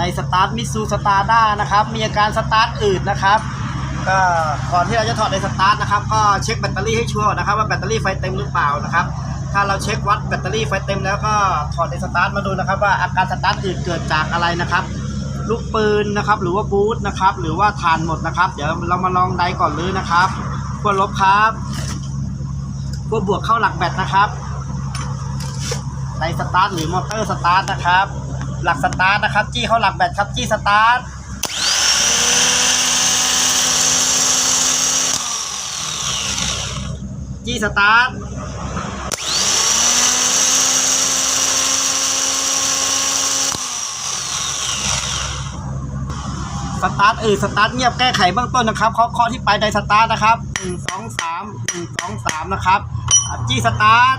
ไดสตาร์ทมิซูสตาร์ด้านะครับ มีอาการสตาร์ทอืดนะครับก็ก่อนที่เราจะถอดไดสตาร์ทนะครับก็เช็คแบตเตอรี่ให้ชัวร์นะครับว่าแบตเตอรี่ไฟเต็มหรือเปล่านะครับ ถ้าเราเช็ควัดแบตเตอรี่ไฟเต็มแล้วก็ถอดไดสตาร์ทมาดูนะครับ ว่าอาการสตาร์ทอืดเกิดจากอะไรนะครับลูกปืนนะครับ หรือว่าบูทนะครับ หรือว่าทานหมดนะครับ เดี๋ยวเรามาลองไดก่อนเลยนะครับขั้วลบครับขั้วบวกเข้าหลักแบตนะครับไดสตาร์ทหรือมอเตอร์สตาร์ทนะครับ หลักสตาร์ทนะครับ จี้เข้าหลักแบตครับ จี้สตาร์ทจี้สตาร์ทสตาร์ทเออสตาร์ทเงียบแก้ไขเบื้องต้นนะครับเคาะเคาะที่ปลายไดสตาร์ทนะครับหนึ่งสองสามหนึ่งสองสามนะครับจี้สตาร์ท